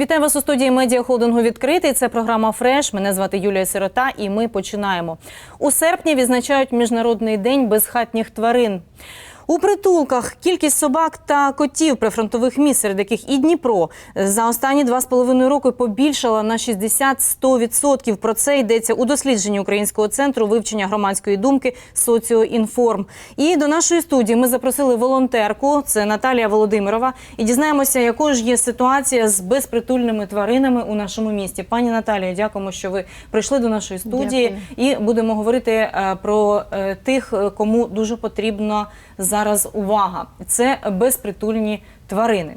Вітаю вас у студії медіа холдингу відкритий. Це програма Фреш. Мене звати Юлія Сирота, і ми починаємо. У серпні відзначають міжнародний день безхатніх тварин. У притулках кількість собак та котів прифронтових міст, серед яких і Дніпро, за останні два з половиною роки побільшала на 60-100%. Про це йдеться у дослідженні Українського центру вивчення громадської думки Соціоінформ. І до нашої студії ми запросили волонтерку. Це Наталія Володимирова. І дізнаємося, якою ж є ситуація з безпритульними тваринами у нашому місті. Пані Наталія, дякуємо, що ви прийшли до нашої студії. І будемо говорити е, про е, тих, е, кому дуже потрібна зараз увага. Це безпритульні тварини.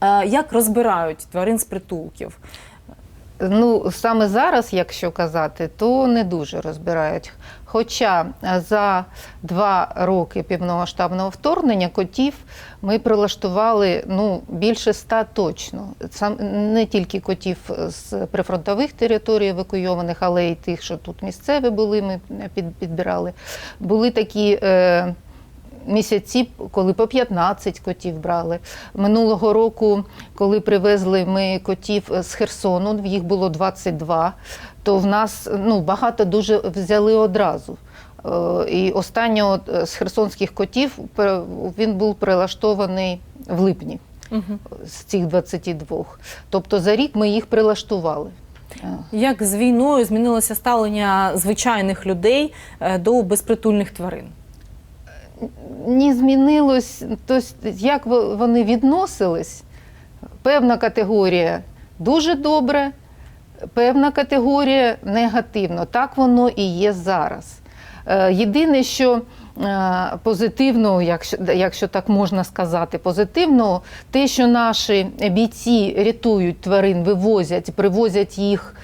Е, Як розбирають тварин з притулків? Ну, саме зараз, якщо казати, то не дуже розбирають. Хоча за два роки повномасштабного вторгнення котів ми прилаштували ну, більше ста точно. Сам не тільки котів з прифронтових територій евакуйованих, але й тих, що тут місцеві були, ми підбирали. Були такі. Е, Місяці, коли по 15 котів брали. Минулого року, коли привезли ми котів з Херсону, їх було 22, то в нас ну, багато дуже взяли одразу. Е, І останнього з херсонських котів він був прилаштований в липні з цих 22. Тобто за рік ми їх прилаштували. Е. Як з війною змінилося ставлення звичайних людей е, до безпритульних тварин? Не змінилось, тобто, як вони відносились. Певна категорія дуже добре, певна категорія негативно. Так воно і є зараз. Е, Єдине, що е, позитивно, якщо, якщо так можна сказати, позитивно, те, що наші бійці рятують тварин, вивозять, привозять їх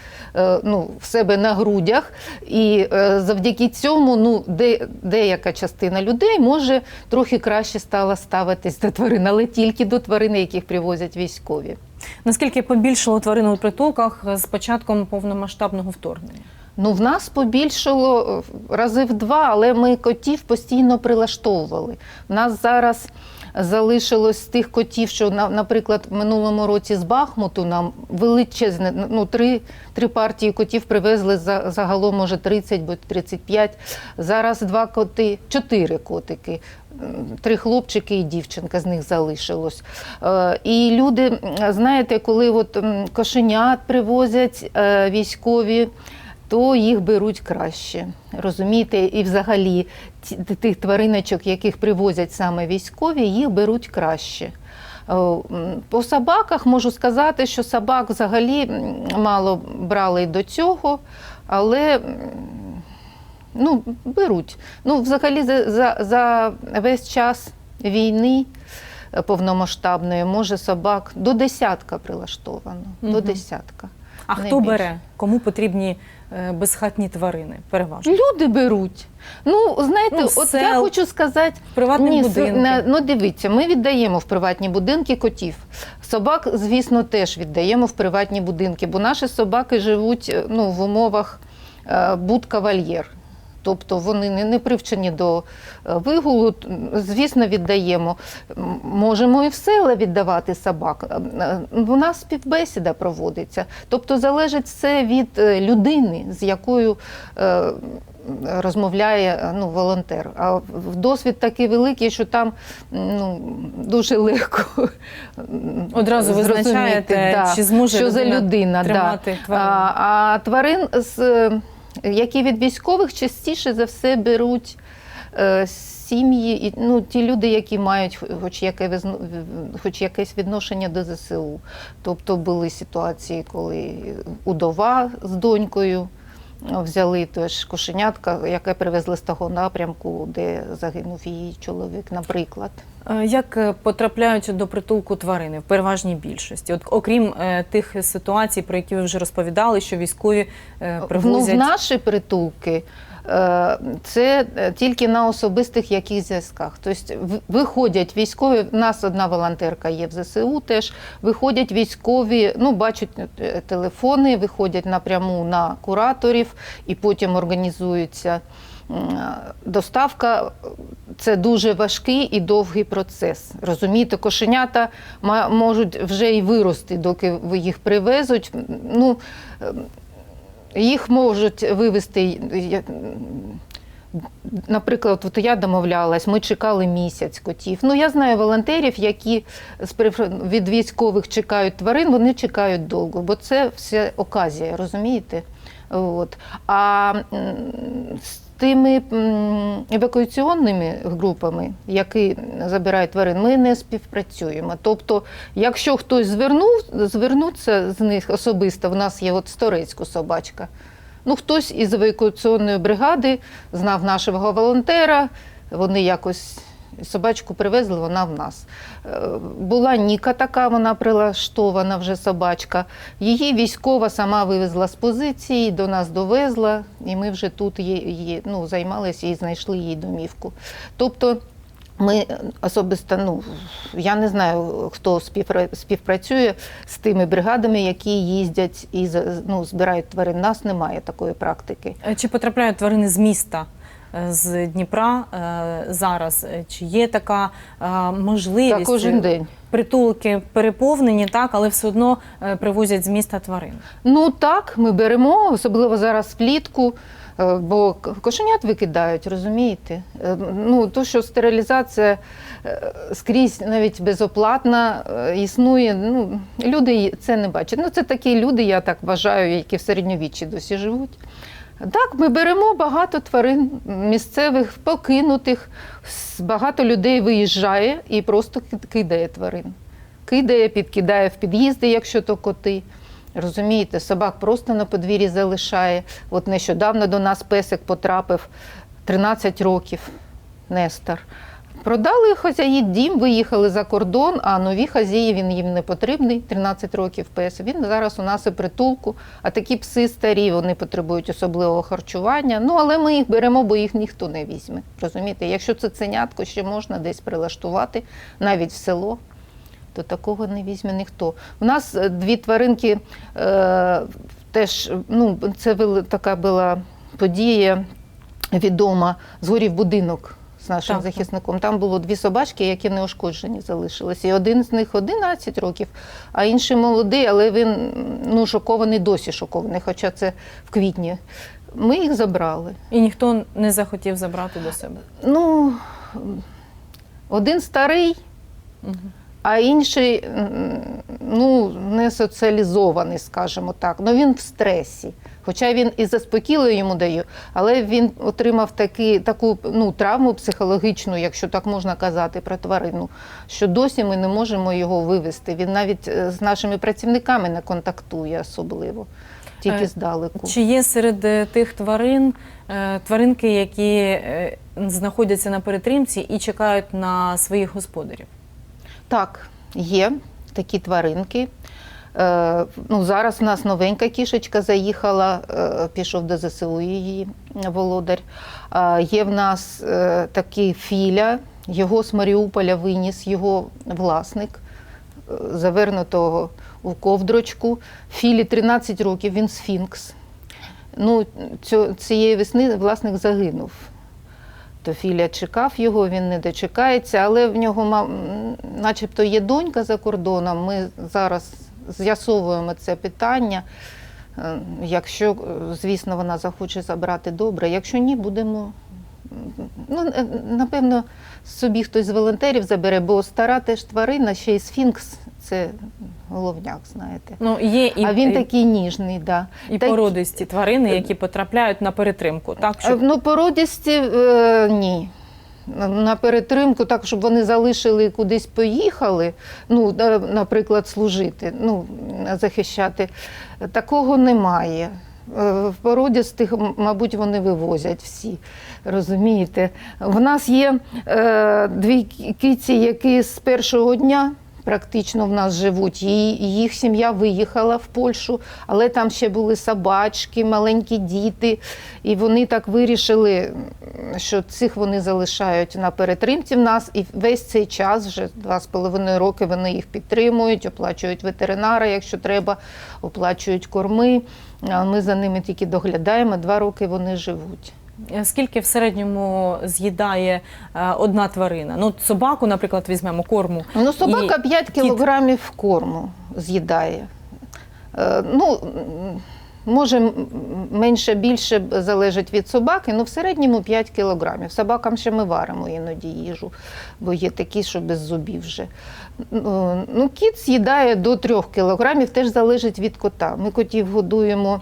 ну, в себе на грудях, і е, завдяки цьому ну, де, деяка частина людей може трохи краще стала ставитись до тварин, але тільки до тварин, яких привозять військові. Наскільки побільшало тварин у притулках з початком повномасштабного вторгнення? Ну, в нас побільшало е, рази в два, але ми котів постійно прилаштовували. В нас зараз залишилось з тих котів, що, на- наприклад, в минулому році з Бахмуту нам величезне, ну, три, три партії котів привезли за, загалом, може, 30 або 35. Зараз два коти, чотири котики. Три хлопчики і дівчинка з них залишилось. Е, І люди, знаєте, коли от кошенят привозять е, військові, то їх беруть краще. Розумієте, і взагалі тих твариночок, яких привозять саме військові, їх беруть краще. Е, По собаках можу сказати, що собак взагалі мало брали й до цього, але ну, беруть. Ну, взагалі, за, за, за весь час війни е, повномасштабної, може собак до десятка прилаштовано. До десятка. А хто більше. бере? Кому потрібні е, безхатні тварини? Переважно. Люди беруть. Ну, знаєте, Ну, от сел, я хочу сказати, приватні ні, будинки. на- ну дивіться, ми віддаємо в приватні будинки котів. Собак, звісно, теж віддаємо в приватні будинки, бо наші собаки живуть е, ну, в умовах е, будка-вольєр. Тобто вони не, не привчені до е, вигулу. Звісно, віддаємо. Можемо і в села віддавати собак. Е, е, У нас співбесіда проводиться. Тобто залежить все від людини, з якою розмовляє ну, волонтер. А досвід такий великий, що там ну, дуже легко Одразу визначаєте, чи зможе що за людина людина. тримати да. тварину. А, а тварин, з, які від військових частіше за все беруть е, сім'ї, і, ну, ті люди, які мають хоч, яке, хоч якесь відношення до ЗСУ. Тобто були ситуації, коли удова з донькою взяли теж кошенятка, яке привезли з того напрямку, де загинув її чоловік, наприклад. Е, Як е, потрапляють до притулку тварини в переважній більшості? От окрім е, тих ситуацій, про які ви вже розповідали, що військові е, Ну, в наші притулки це е, тільки на особистих яких зв'язках. Тобто виходять військові, в нас одна волонтерка є в ЗСУ теж, виходять військові, ну, бачать е, телефони, виходять напряму на кураторів і потім організуються доставка це дуже важкий і довгий процес. Розумієте, кошенята можуть вже і вирости, доки ви їх привезуть. Ну, ем, їх можуть вивезти. Наприклад, от я домовлялась, ми чекали місяць котів. Ну, я знаю волонтерів, які від військових чекають тварин, вони чекають довго, бо це все оказія, розумієте? От. А тими евакуаційними групами, які забирають тварин, ми не співпрацюємо. Тобто, якщо хтось звернув, звернуться з них особисто, в нас є от Сторецьку собачка. Ну, хтось із евакуаційної бригади знав нашого волонтера, вони якось собачку привезли, вона в нас. Е, Була Ніка така, вона прилаштована вже собачка. Її військова сама вивезла з позиції, до нас довезла, і ми вже тут її, ну, займалися і знайшли її домівку. Тобто ми особисто, ну я не знаю, хто співпра- співпрацює з тими бригадами, які їздять і ну, збирають тварин. Нас немає такої практики. Чи потрапляють тварини з міста? Е, З Дніпра е, зараз Е, чи є така можливість Та кожен день. притулки переповнені, так, але все одно привозять з міста тварин. Ну так, ми беремо, особливо зараз влітку, бо кошенят викидають, розумієте? Ну, то, що стерилізація скрізь навіть безоплатна існує, ну, люди це не бачать. Ну, це такі люди, я так вважаю, які в середньовіччі досі живуть. Так, ми беремо багато тварин місцевих, покинутих. Багато людей виїжджає і просто кидає тварин. Кидає, підкидає в під'їзди, якщо то коти. Розумієте, собак просто на подвір'ї залишає. От нещодавно до нас песик потрапив 13 років, Нестор. Продали хазяї дім, виїхали за кордон, а нові хазяї він їм не потрібний. 13 років пес. Він зараз у нас і притулку. А такі пси старі, вони потребують особливого харчування. Ну але ми їх беремо, бо їх ніхто не візьме. Розумієте, якщо це ценятко, ще можна десь прилаштувати, навіть в село. То такого не візьме ніхто. У нас е, дві тваринки е, теж ну, це така була подія відома. Згорів будинок з нашим Так, захисником. Там було дві собачки, які неушкоджені залишилися. І один з них 11 років, а інший молодий, але він ну, шокований, досі шокований, хоча це в квітні. Ми їх забрали. І ніхто не захотів забрати до себе. Ну, один старий, а інший ну, не соціалізований, скажімо так. Ну він в стресі. Хоча він і заспокійливо йому даю, але він отримав таки, таку ну, травму психологічну, якщо так можна казати, про тварину, що досі ми не можемо його вивезти. Він навіть е, з нашими працівниками не контактує особливо, тільки Е, здалеку. Чи є серед е, тих тварин тваринки, які знаходяться на перетримці і чекають на своїх господарів? Так, є такі тваринки. Е, ну, зараз у нас новенька кішечка заїхала, е, пішов до ЗСУ її володар. Е, є в нас такий філя, його з Маріуполя виніс його власник, завернутого у ковдрочку. Філі 13 років, він сфінкс. Ну, цієї весни власник загинув. То Філя чекав його, він не дочекається, але в нього начебто є донька за кордоном. Ми зараз з'ясовуємо це питання. Е, Якщо, е, звісно, вона захоче забрати добре, якщо ні, будемо. Ну, е, напевно, собі хтось з волонтерів забере, бо стара теж тварина, ще й сфінкс це головняк, знаєте. Ну, є і, а він і, такий ніжний, да. і Так- породисті тварини, які потрапляють на перетримку. Так, щоб Ну, породісті е, ні. На перетримку, так, щоб вони залишили і кудись поїхали, ну, наприклад, служити, ну, захищати, такого немає. Е, В породістих, мабуть, вони вивозять всі. Розумієте? В нас є е, дві киці, які з першого дня практично в нас живуть. Їх сім'я виїхала в Польщу, але там ще були собачки, маленькі діти. І вони так вирішили, що цих вони залишають на перетримці в нас. І весь цей час, вже два з половиною роки, вони їх підтримують, оплачують ветеринара, якщо треба, оплачують корми. А ми за ними тільки доглядаємо. Два роки вони живуть. Е, Скільки в середньому з'їдає е, одна тварина? Ну, собаку, наприклад, візьмемо корму. Ну, собака І 5 кіт. кілограмів корму з'їдає. Е, Ну, може, менше більше залежить від собаки, але в середньому 5 кілограмів. Собакам ще ми варимо іноді їжу, бо є такі, що без зубів вже. Ну, Ну, кіт з'їдає до 3 кілограмів, теж залежить від кота. Ми котів годуємо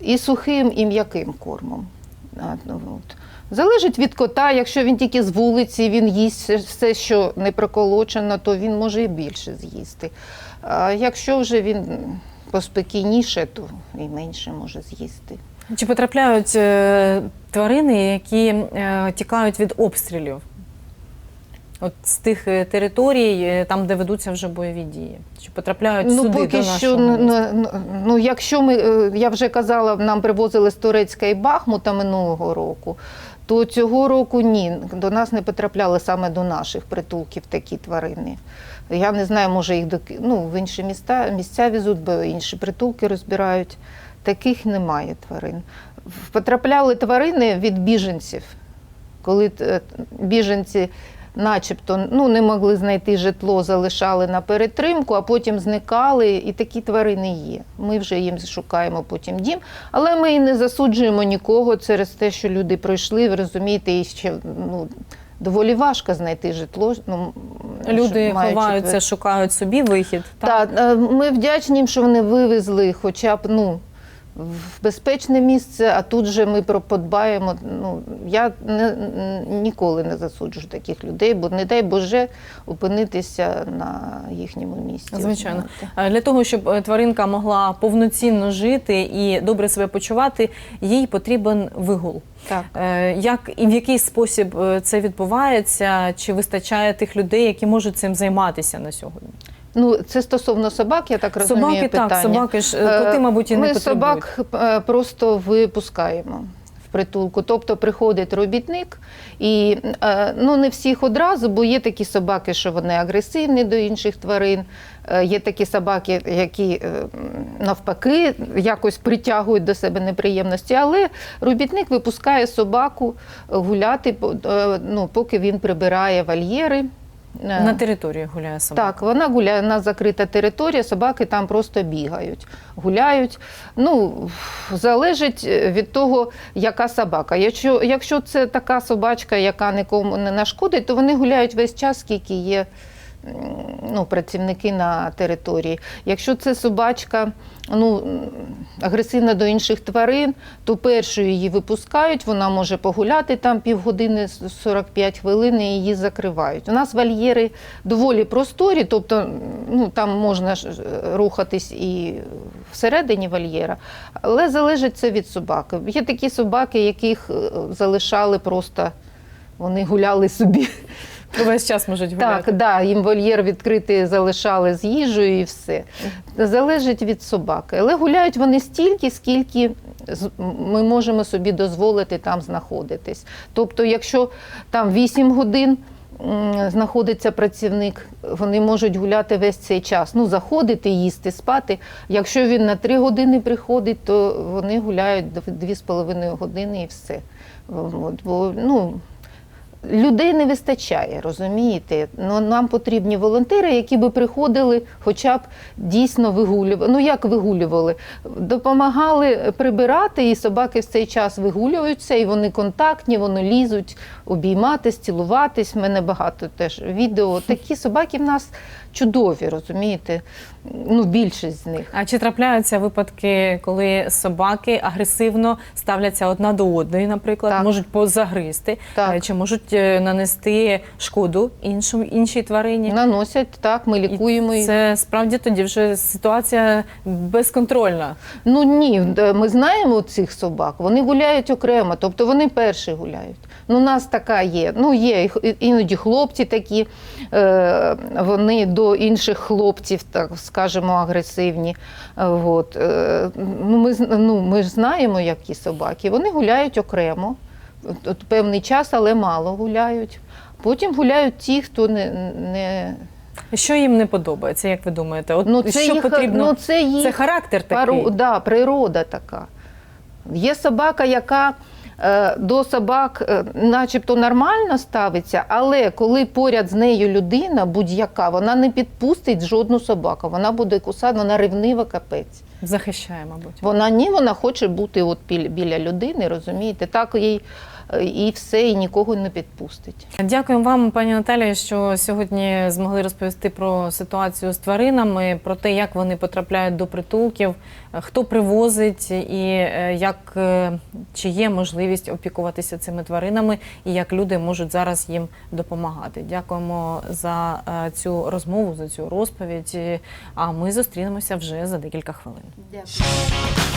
і сухим, і м'яким кормом. От. Залежить від кота, якщо він тільки з вулиці, він їсть все, що не проколочено, то він може і більше з'їсти. А якщо вже він поспокійніше, то і менше може з'їсти. Чи потрапляють е, тварини, які е, тікають від обстрілів? От з тих е, територій, е, там, де ведуться вже бойові дії. Чи потрапляють Ну, сюди поки до що, нашого ну, міста? ну, ну, якщо ми, е, я вже казала, нам привозили з Турецька і Бахмута минулого року, то цього року ні, до нас не потрапляли саме до наших притулків такі тварини. Я не знаю, може їх до ну, в інші міста, місця везуть, бо інші притулки розбирають. Таких немає тварин. Потрапляли тварини від біженців, коли біженці начебто ну, не могли знайти житло, залишали на перетримку, а потім зникали, і такі тварини є. Ми вже їм шукаємо потім дім, але ми і не засуджуємо нікого через те, що люди пройшли, ви розумієте, і ще ну, доволі важко знайти житло. Ну, Люди ховаються, шукають собі вихід. так? так, е, ми вдячні їм, що вони вивезли хоча б ну, в безпечне місце, а тут же ми подбаємо. Ну, я не, ніколи не засуджую таких людей, бо не дай Боже опинитися на їхньому місці. Звичайно. Для того, щоб е, тваринка могла повноцінно жити і добре себе почувати, їй потрібен вигул. Так. Е, Як і в який спосіб е, це відбувається? Чи вистачає тих людей, які можуть цим займатися на сьогодні? Ну, це стосовно собак, я так розумію. собаки питання. так, собаки ж е, коти, Е, мабуть, і не Ми потребують. собак е, просто випускаємо в притулку. Тобто приходить робітник, і ну не всіх одразу, бо є такі собаки, що вони агресивні до інших тварин. Є такі собаки, які навпаки якось притягують до себе неприємності. Але робітник випускає собаку гуляти, ну, поки він прибирає вольєри. Е, На території гуляє собака. так, вона гуляє на закрита територія, собаки там просто бігають, гуляють. Ну, залежить від того, яка собака. Якщо, якщо це така собачка, яка нікому не нашкодить, то вони гуляють весь час, скільки є ну, працівники на території. Якщо це собачка ну, агресивна до інших тварин, то першою її випускають, вона може погуляти там півгодини, 45 хвилин, і її закривають. У нас вольєри доволі просторі, тобто ну, там можна е, рухатись і всередині вольєра, але залежить це від собаки. Є такі собаки, яких е, залишали просто, вони гуляли собі. Весь час можуть гуляти. Так, да, їм вольєр відкритий залишали з їжею і все. Залежить від собаки. Але гуляють вони стільки, скільки ми можемо собі дозволити там знаходитись. Тобто, якщо там 8 годин знаходиться працівник, вони можуть гуляти весь цей час. Ну, заходити, їсти, спати. Якщо він на 3 години приходить, то вони гуляють 2,5 години і все. От, бо, ну, Людей не вистачає, розумієте? Ну, нам потрібні волонтери, які би приходили, хоча б дійсно вигулювали. Ну як вигулювали? Допомагали прибирати, і собаки в цей час вигулюються, і вони контактні, вони лізуть обійматись, цілуватись. В мене багато теж відео. Такі собаки в нас чудові, розумієте? Ну, більшість з них. А чи трапляються випадки, коли собаки агресивно ставляться одна до одної, наприклад, Так. можуть позагризти, Так. е, чи можуть е, нанести шкоду іншому іншій тварині? Наносять так, ми лікуємо їх. Це справді тоді вже ситуація безконтрольна. Ну ні, ми знаємо цих собак, вони гуляють окремо, тобто вони перші гуляють. Ну, у нас така є. Ну, є і і- іноді хлопці такі, е, вони до інших хлопців, так скажемо, агресивні. Е, От. Е, ну, ми, ну, ми ж знаємо, які собаки. Вони гуляють окремо, от, певний час, але мало гуляють. Потім гуляють ті, хто не. не Що їм не подобається, як ви думаєте? От ну, це що їх, потрібно? ну, це їх Це характер такий. Пару, да, природа така. Є собака, яка до собак е, начебто нормально ставиться, але коли поряд з нею людина, будь-яка, вона не підпустить жодну собаку. Вона буде кусати, вона ревнива капець. Захищає, мабуть. Вона ні, вона хоче бути от біля, людини, розумієте? Так їй е, і все, і нікого не підпустить. Дякуємо вам, пані Наталія, що сьогодні змогли розповісти про ситуацію з тваринами, про те, як вони потрапляють до притулків, хто привозить, і е, як е, чи є можливість опікуватися цими тваринами, і як люди можуть зараз їм допомагати. Дякуємо за е, цю розмову, за цю розповідь. А ми зустрінемося вже за декілька хвилин. Дякую.